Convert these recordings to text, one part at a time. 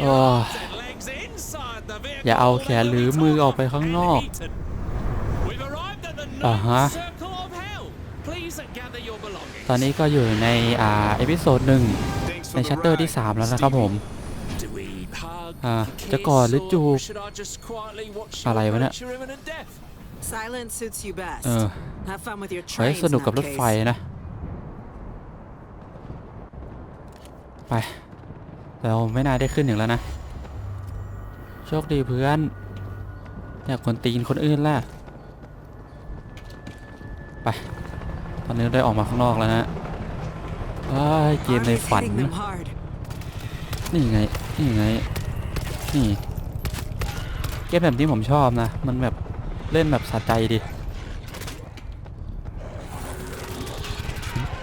โอ้ยอย่าเอาแขนหรือมือออกไปข้างนอกอ่าฮะตอนนี้ก็อยู่ในอ่าเอพิโซดหนึ่งในชัตเตอร์ที่ 3 แล้วนะครับผมอ่าจะกอดหรือจูบอะไรวะเนี่ย Silence suits you best. เออ Have fun with your เฮ้ย trains, สนุกกับรถ nutcase. ไฟนะ ไป เราไม่น่าได้ขึ้นอย่างแล้วนะ โชคดีเพื่อนอยากคนตีนคนอื่นล่ะ ไป ตอนนี้ได้ออกมาข้างนอกแล้วนะเอ้เกมในฝัน นี่ไง นี่ไง นี่ เกมแบบนี้ผมชอบนะ มันแบบเล่นแบบสะใจดี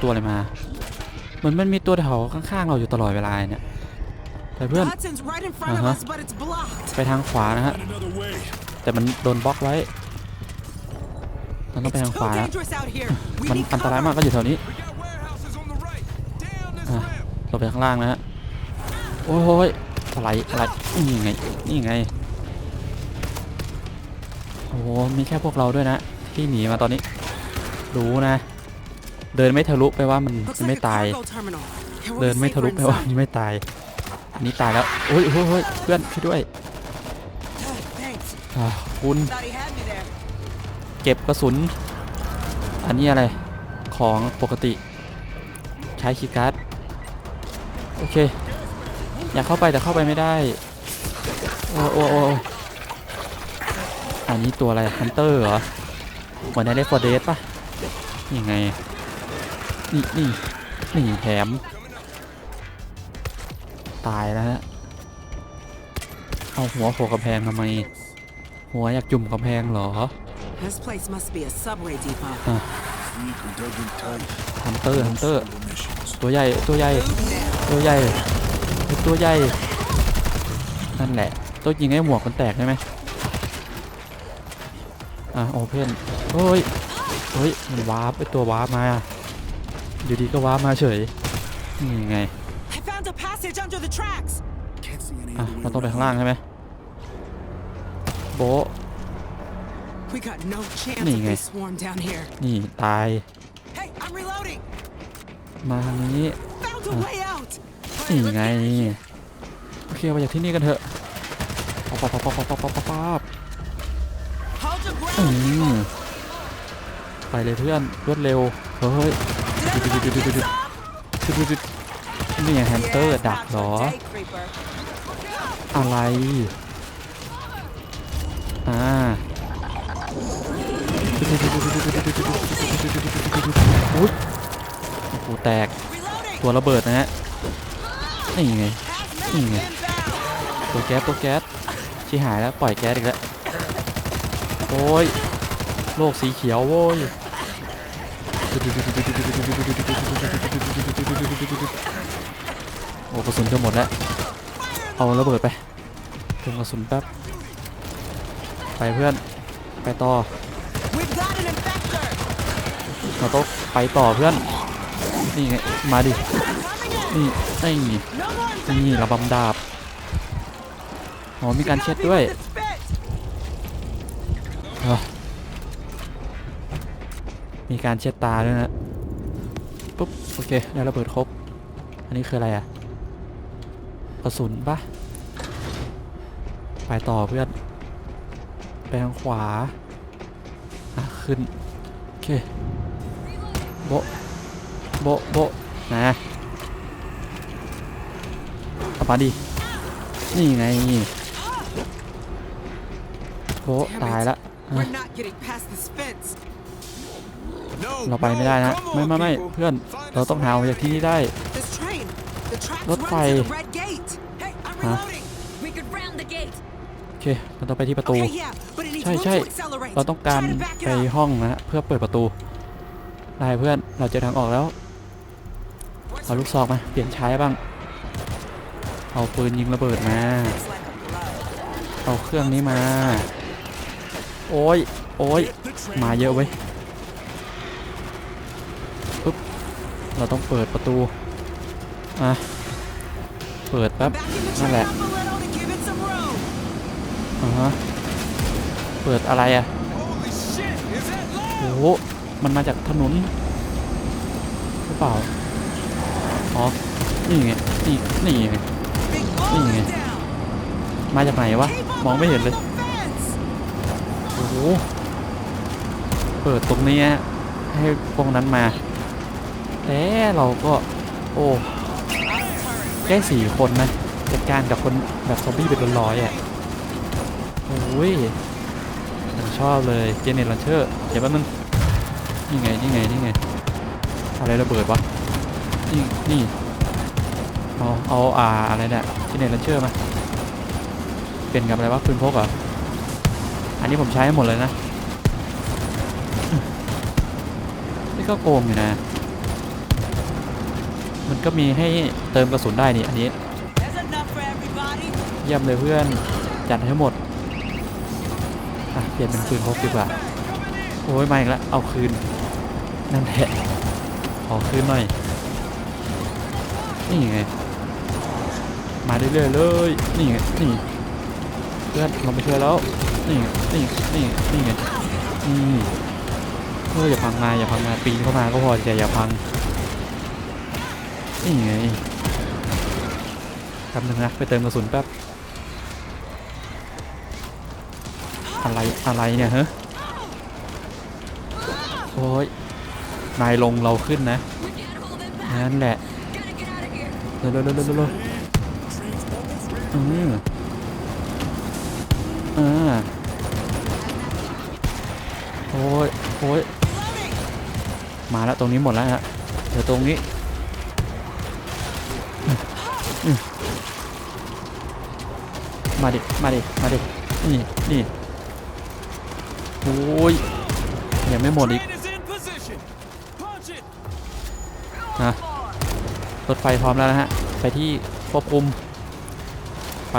ตัวอะไรมา เหมือนมันมีตัวแถวข้างๆเราอยู่ตลอดเวลาเนี่ย แต่เพื่อน The Hudson's right in front of Uh-huh. us, but it's blocked. ไปทางขวานะฮะ Another way. แต่มันโดนบล็อกไว้มันต้องไป It's ทาง too ขวานะ dangerous out here. We มัน need อันตราย cover. มากก็อยู่แถวนี้ We got warehouses on the right. Down this Ah. ramp. ลงไปข้างล่างนะฮะโอ้ยอะไรอะไรนี่ไงนี่ไงโอ้โหมีแค่พวกเราด้วยนะที่หนีมาตอนนี้รู้นะ เดินไม่ทะลุไปว่ามัน Looks มันไม่ like a ตาย cargo terminal. And we'll เดิน be ไม่ทะลุ safer ไปว่า inside. มันไม่ตาย อันนี้ตายแล้วโอ้ยโอ้ยโอ้ยเพื่อนช่วยด้วย Thanks. อ่าคุณ Thought he had me there. เก็บกระสุน อันนี้อะไร ของปกติ ใช้คีย์การ์ด โอเค อยากเข้าไปแต่เข้าไปไม่ได้ โอ้โอ้โอ้อันนี้ตัวอะไรฮันเตอร์เหรอเหมือนในเลฟอร์เดสป่ะยังไง นี่นี่นี่แถม ตายแล้วฮะเอาหัวโขกกระแพงทำไม หัวอยากจุ่มกระแพงเหรอ This place must be a subway depot. Weak and dug in tight. ฮันเตอร์ฮันเตอร์ Solo missions. ตัวใหญ่ตัวใหญ่ ตัวใหญ่ตัวใหญ่ นั่นแหละตัวยิงให้หมวกมันแตกใช่ไหมอะโอเพนเฮ้ยเฮ้ยมันวาร์ปไอตัววาร์ปมาอยู่ดีก็วาร์ปมาเฉยนี่ไง เราต้องไป around. ข้างล่างใช่ไหมโบะ We got no chance นี่ if ไง they swarm down here. นี่ตาย Hey, I'm reloading. มาทางนี้ Found a way out. นี่ไงโอเคไปจากที่นี่กันเถอะป๊บป๊บป๊บป๊บป๊บป๊บป๊บป๊บ Hold your อื ground, ม people. ไปเลยเพื่อนรวดเร็ว เฮ้ย Did everybody get some? นี่ไงแฮมสเตอร์ Yes, ดัก that's เหรอ a day creeper. อะไร อ่าอุ๊ยโอ้โหแตก ตัวระเบิดนะฮะ นี่ไง Hazmat Hmm. inbound. ตัวแก๊สตัวแก๊สชิหายแล้ว ปล่อยแก๊สอีกแล้ว โอ้ย โลกสีเขียวโว้ยโอ้กระสุนจะหมดแล้ว เอาระเบิดไปเติมกระสุนแป๊บ ไปเพื่อน ไปต่อเราต้องไปต่อเพื่อน นี่ไง มาดิ นี่นี่นี่ระบำดาบอ๋อมีการเช็ดด้วยมีการเช็ดตาด้วยนะปุ๊บ โอเค ได้ระเบิดครบ อันนี้คืออะไรอะ ระสุนปะไปต่อเพื่อน ไปทางขวาอะขึ้น โอเค โบะโบะโบะนะเอามาดิ นี่ไงโบะ Damn ตาย it. ละ We're not getting past this fence. No, เราไปไม่ได้นะ no, come ไม่ on, ไม่ไม่ people. เพื่อน Find เรา us ต้อง a หาออก way จากที่นี่ได้ This train. The tracks Rốt run phày. to the red gate. Hey, I'm Hả? reloading. We could round the gate. โอเคมันต้องไปที่ประตู Okay, yeah, but it needs ใช่ room ใช่ to accelerate. เราต้องการ Try to back ไป it up. ห้องนะฮะเพื่อเปิดประตูได้เพื่อนเราเจอทางออกแล้วเอาลูกซองมาเปลี่ยนใช้บ้าง เอาปืนยิงระเบิดมา Looks like a blow. เอาเครื่องนี้มา โอ้ยโอ้ย Get the train มาเยอะเว้ยปุ๊บเราต้องเปิดประตูอะ เปิดแป๊บ Backing the Nó train lẹ. up a little. อ่าฮะเปิดอะไรอะ Holy shit! Is that loud? โอ้โหมันมาจากถนนหรือเปล่าอ๋อนี่ไงนี่นี่ไง Big Yeah. all down. มาจากไหนวะ Keep up มองไม่เห็นเลย with the fence. โอ้โหเปิดตรงนี้ฮะให้พวกนั้นมาแต่เราก็ โอ้ แค่สี่คนนะจัดการกับคนแบบซอมบี้เป็นร้อยๆอะโอ้ยผมชอบเลยเจเนตลันเชอร์เดี๋ยวแป๊บนึงนี่ไงนี่ไงนี่ไงอะไรระเบิดวะนี่นี่เอาเอาอ่าอะไรเนี่ยเจเนตลันเชอร์มาเป็นกับอะไรวะปืนพกเหรออันนี้ผมใช้หมดเลยนะนี่ก็โกงอยู่นะ มันก็มีให้เติมกระสุนได้นี่อันนี้เยี่ยมเลยเพื่อนจัดให้หมดอะเปลี่ยนเป็นปืนพกดีกว่าโอ้ยมาอีกแล้วเอาคืนนั่นแหละขอคืนหน่อยนี่ไงมาเรื่อยๆเลยนี่ไงนี่เพื่อนเราไปช่วยแล้วนี่ไงนี่นี่นี่ไงนี่เอออย่าพังมาอย่าพังมาปีนเข้ามาก็พอใจอย่าพัง นี่ไงแป๊บนึงนะไปเติมกระสุนแป๊บ อะไรอะไรเนี่ยฮะโอ้ย นายลงเราขึ้นนะ นั่นแหละเร็วเร็วเร็วเร็วเร็วอืมอ่าโอ้ยโอ้ยมาแล้วตรงนี้หมดแล้วฮะเดี๋ยวตรงนี้อืมอืม มาดิ มาดิ มาดิ นี่ นี่โอ้ยยังไม่หมดอีก Train is in position. Punch it. นะรถไฟพร้อมแล้วนะฮะ ไปที่ควบคุม ไป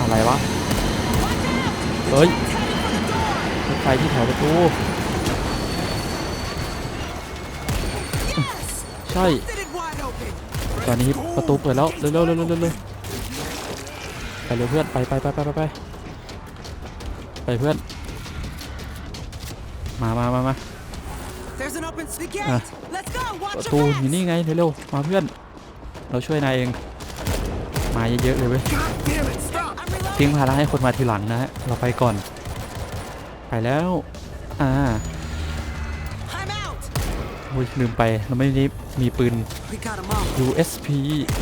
อะไรวะ เฮ้ย รถไฟที่แถวประตู ใช่ ตอนนี้ประตูเปิดแล้วเร็วๆเร็วๆเร็วๆเร็วๆไปเร็วเพื่อนไปไปไปไปไปไปไปเพื่อน มามามามา There's an open the gate. Ah. Let's go. ประ Watch ตู your อยู่ backs. นี่ไงเร็วๆมาเพื่อน เราช่วยนายเอง มาเยอะๆเลยเว้ย God damn it! Stop. I'm reloading. ทิ้งภาระให้คนมาทีหลังนะฮะเราไปก่อน ไปแล้ว อ่า I'm out. อุ้ยลืมไปเราไม่ได้มีปืน We got 'em all. USP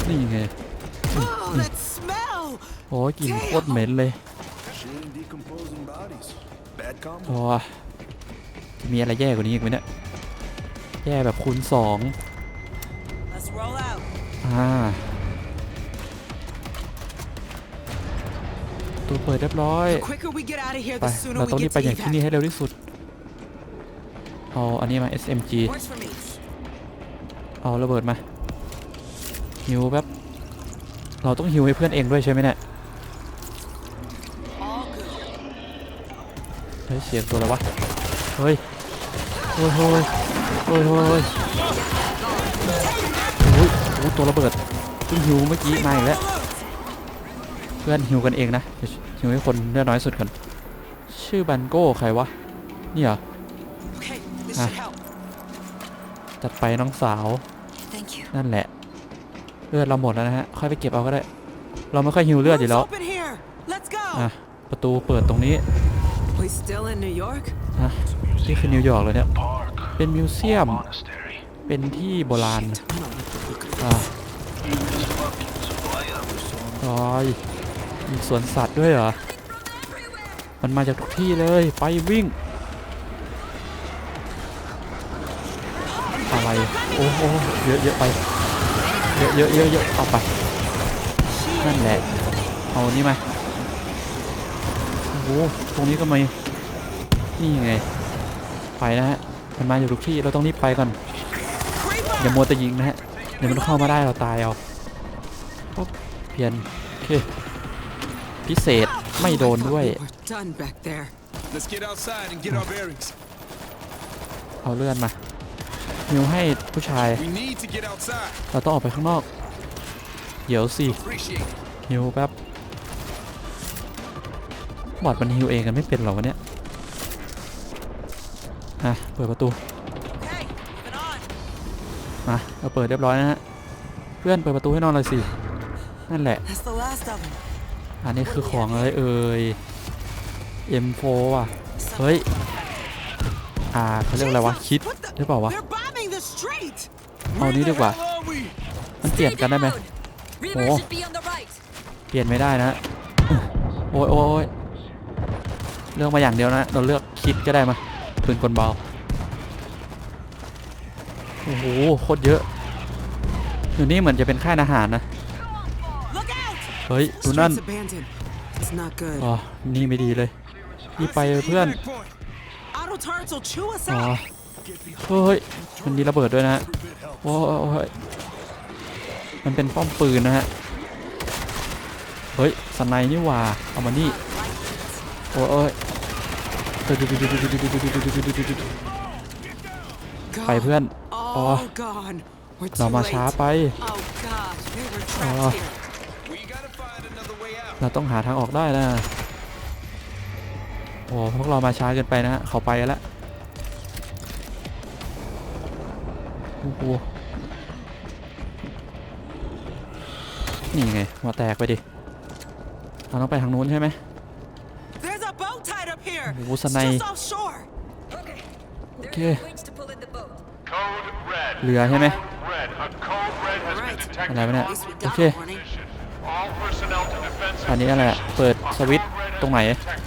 นี่ไง Oh, that smell. โอ้ยกลิ่นโคตรเหม็นเลย Machine decomposing bodies. Bad combo. โอ้ยจะมีอะไรแย่กว่านี้อีกไหมเนี่ยแย่แบบคูณสอง Let's roll out. อ่าตัวเปิดเรียบร้อย The quicker we get out of here, ไป the sooner เราต้อง we รีบ get ไป to อย่างที่นี่ evac. ให้เร็วที่สุด เอาอันนี้มา SMG Works for me. เอาระเบิดมาฮิวแป๊บเราต้องฮิวให้เพื่อนเองด้วยใช่ไหมเนี่ย All good. เฮ้ยเสียงตัวอะไรวะเฮ้ยเฮ้ยเฮ้ยเฮ้ยเฮ้ยเฮ้ยโอ้ยโอ้ยตัวระเบิดเพิ่งฮิวเมื่อกี้มาอีกแล้วเพื่อนฮิวกันเองนะเดี๋ยวฮิวให้คนเลือดน้อยสุดก่อนชื่อบันโก้ใครวะนี่เหรอ จัดไปน้องสาว Thank you. นั่นแหละ เลือดเราหมดแล้วนะฮะ ค่อยไปเก็บเอาก็ได้ เราไม่ค่อยฮิวเลือดอยู่แล้ว open here. Let's go. อะประตูเปิดตรงนี้ We still in New York? นะนี่คือนิวยอร์กเลยเนี่ย Park, เป็นมิวเซียม monastery. เป็นที่โบราณ I don't like the look of อะ This fucking supplier. รอยมีสวนสัตว์ด้วยเหรอ มันมาจากทุกที่เลย ไปวิ่ง อะไร โอ้โหเยอะเยอะไป เยอะเยอะเยอะเยอะเอาไป นั่นแหละ เอานี่มา โอ้โห ตรงนี้ก็มี นี่ไง ไปนะฮะ มันมาอยู่ทุกที่ เราต้องรีบไปก่อน Creep อย่ามัวแต่ยิงนะฮะ เดี๋ยวมันเข้ามาได้เราตายเอาปุ๊บเพียนโอเค พิเศษไม่โดนด้วย We're done back there. Let's get outside and get our bearings. เอาเลื่อนมา มิวให้ผู้ชาย We need to get outside. เราต้องออกไปข้างนอก เดี๋ยวสิ Appreciate it. ฮิวแป๊บบอดมันฮิวเองกันไม่เป็นหรอวะเนี่ยอะเปิดประตู Okay, moving on. มาเราเปิดเรียบร้อยนะฮะ เพื่อนเปิดประตูให้นอนเลยสิ นั่นแหละ That's the last of them. อันนี้คือของอะไรเอ่ย M4 ว่ะ เฮ้ย อ่าเขาเรียกอะไรวะ คิด What the- หรือเปล่าวะ เอานี้ดีกว่า มันเปลี่ยนกันได้ไหม Reaver Oh. should be on the right. เปลี่ยนไม่ได้นะโอ้ยโอ้ยโอ้ยเลือกมาอย่างเดียวนะ เราเลือกคิดก็ได้มาปืนกลเบา โอ้โห โคตรเยอะ อยู่นี่เหมือนจะเป็นค่ายทหารนะ Look out! เฮ้ย ดูนั่น Street's abandoned. It's not good. อ๋อ นี่ไม่ดีเลยรีบไปเลยเพื่อน Auto turrets will chew us อ๋อ out. เฮ้ยมันมีระเบิดด้วยนะฮะโอ้ยมันเป็นป้อมปืนนะฮะเฮ้ยสไนนี่หว่าเอามานี่โอ้ยโอ้ยไปเพื่อน Oh, Oh. God. We're เรามาช้าไป Oh, God. We were trapped Oh. here. We gotta find another way out. เราต้องหาทางออกได้นะโอ้พวกเรามาช้าเกินไปนะฮะเขาไปแล้ว โอ้โหนี่ไงหัวแตกไปดิเราต้องไปทางนู้นใช่ไหม There's a boat tied up here. Oh, It's sanay. just offshore. Okay. There's Okay. no winch to pull in the boat. Code red. เรือใช่ไหม Red. A code red has been Right. detected อะไรวะเนี่ย on โอเค warning. position. All personnel to defensive อันนี้อะไรอะเปิดสวิตช์ตรงไหน detected.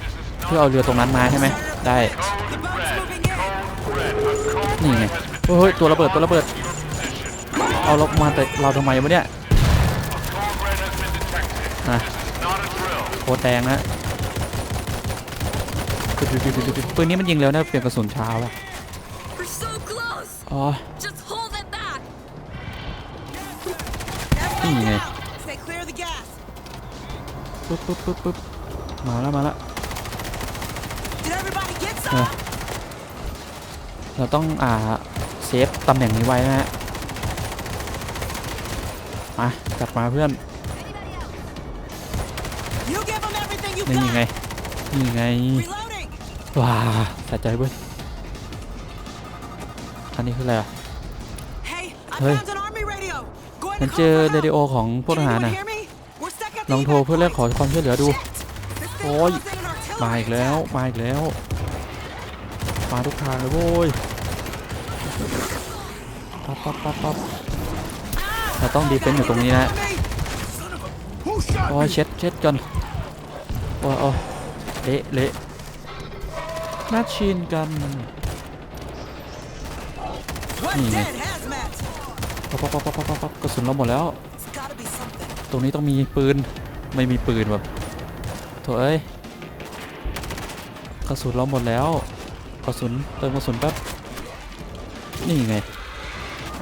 This is เพื่อเอาเรือตรงนั้นมาใช่ไหมได้ The boat's moving in. red. A code นี่ไง เฮ้ยตัวระเบิดตัวระเบิด เอาเรามาแต่เราทำไมวะเนี่ย code red has been detected. อะ Not a drill. โคตรแดงนะปืนนี้มันยิงเร็วนะเปลี่ยนกระสุนช้าว่ะ We're so close. อ๋อ Just hold it back. Hmm. Everybody Yeah. get out. Stay clear of the gas. ปึ๊บปึ๊บปึ๊บปึ๊บมาแล้วมาแล้ว Did everybody get Yeah. some? เราต้องอ่าเซฟตำแหน่งนี้ไว้นะฮะมาจัดมาเพื่อน You give them everything you นี่ไง got. นี่ไง Reloading. ว้าสะใจเว้ยอันนี้คืออะไรอะ Hey, I Hey. found an army radio. Go ahead มัน and เจ call อ for เรดิ help. โอของพวกท Can หาร anyone นะ hear me? We're stuck at ล the องโทร evac เพื่อเรียกขอ point. ความช่วยเหลือดู Shit. This thing Ôi. closed in an artillery มาอีกแล้ว attack. มาอีกแล้วมาทุกทางเลยโว้ย ปั๊บปั๊บปั๊บปั๊บเราต้องดีเฟนต์อยู่ตรงนี้นะโอ้ยเช็ดเช็ดกันโอ้โอ้เละเละแมชชีนกัน What Hmm. dead hazmat? ปั๊บปั๊บปั๊บปั๊บปั๊บปั๊บกระสุนเราหมดแล้ว ตรงนี้ต้องมีปืนไม่มีปืนแบบโถเอ้ยกระสุนเราหมดแล้วกระสุนเติมกระสุนแป๊บนี่ไง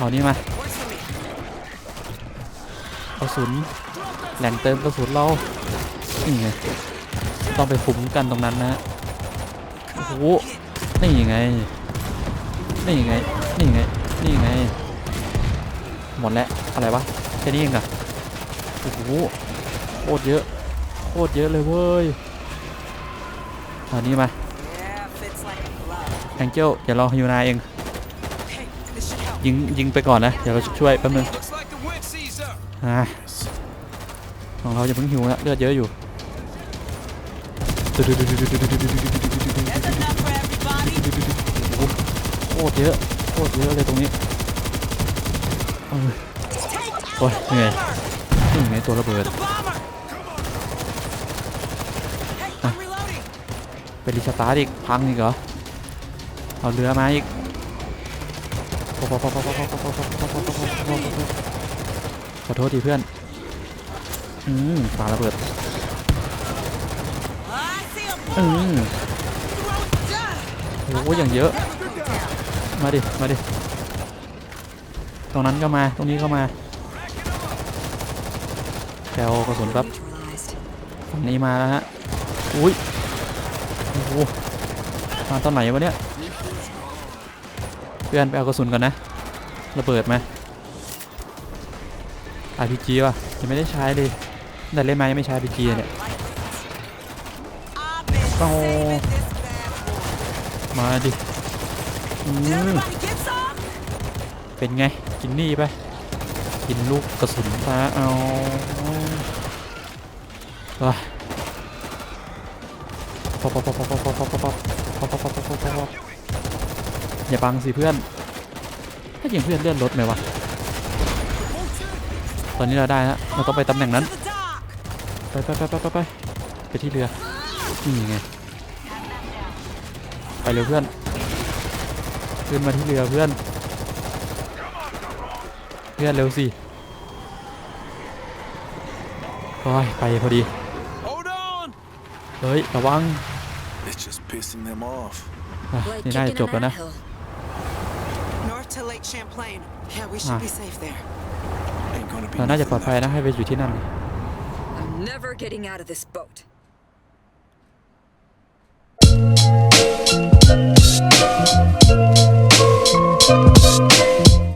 เอานี่มา Works for me. กระสุนแหล่งเติมกระสุนเรานี่ไงต้องไปคุ้มกันตรงนั้นนะโอ้โหนี่ไง นี่ไง นี่ไง นี่ไง หมดแล้ว อะไรวะ แค่นี้เองอะโอ้โหโคตรเยอะ โคตรเยอะเลยเว้ยเอานี้มาแองเจิลเดี๋ยวเราฮิวนาเอง ยิงยิงไปก่อนนะ เดี๋ยวเราช่วยแป๊บนึงอ่าของเราจะเพิ่งหิวนะเลือดเยอะอยู่โคตรเยอะโคตรเยอะเลยตรงนี้โอ้ยเหนื่อย bomber. นี่ไงตัวระเบิด The bomber. Hey, I'm reloading. เป็นรีสตาร์ทอีกพังอีกเหรอเอาเรือมาอีก ขอโทษทีเพื่อน อืมปาระเบิด อืมโอ้โหอย่างเยอะ มาดิ มาดิ ตรงนั้นก็มา ตรงนี้ก็มาแกวกระสุนครับฝั่งนี้มาแล้วฮะ อุ้ย โอ้โหมาตอนไหนวะเนี่ย เพื่อนไปเอากระสุนก่อนนะระเบิดมา RPG ว่ะยังไม่ได้ใช้เลยแต่เล่นมายังไม่ใช้ RPG เนี่ยเอา Saving this bad boy. มาดิอื Did ม everybody get some? เป็นไงกินนี่ไปกินลูกกระสุนฟ้าเอาว้าปอปอปอปอปอปอปอปอปอปอปอปอปอ อย่าบังสิเพื่อน ถ้ายิงเพื่อนเลื่อนรถไหมวะ ตอนนี้เราได้แล้วเราต้องไปตำแหน่งนั้น ไปไปไปไปไปไปไปที่เรือ นี่ไง ไปเร็วเพื่อน ขึ้นมาที่เรือเพื่อน เพื่อนเร็วสิโอ้ยไปพอดี เฮ้ย ระวัง It's just pissing them off. อะนี่น่าจะจบแล้วนะ Lake Champlain. Yeah, we should be safe there. Ain't gonna be I'm never getting out of this boat.